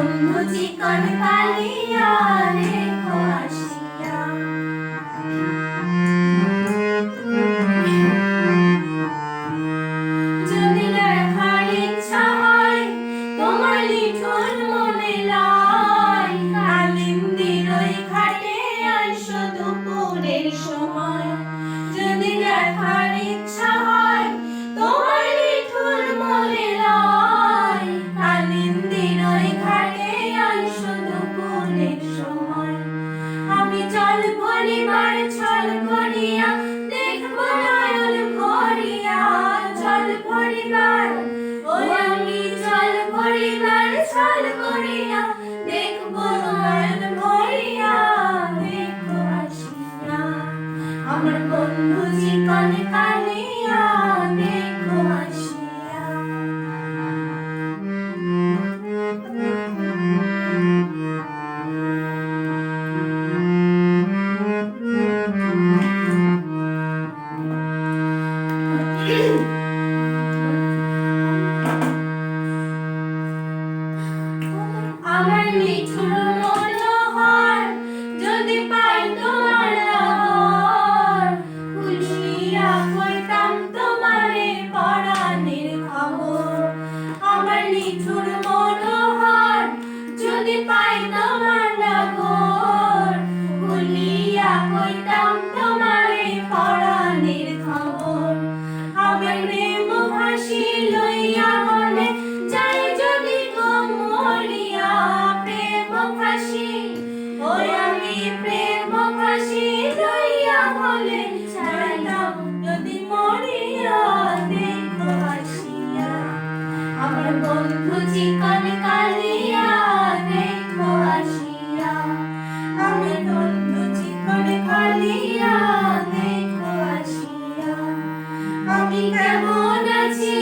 বন্ধু চিকন কালিয়া দেখো আসিয়া। যদি দেখার ইচ্ছা হয়, তোমার লিঠুর মনে সময়। যদি দেখার ইচ্ছা Hallelujah. তোমার লাগর ভুলিয়া কইতাম তোমারে পরাণের খবর। আমার প্রেম ভাসি লইয়া মনে যাই যদি গো মরিয়া প্রেম ভাসি ওই আমি প্রেম ভাসি লইয়া বলে চাইলাম যদি মরিয়া দেখো আসিয়া আমার বন্ধু চিকন কালিয়া কালিয়া দেখো আসিয়া আমি কেমন আছি?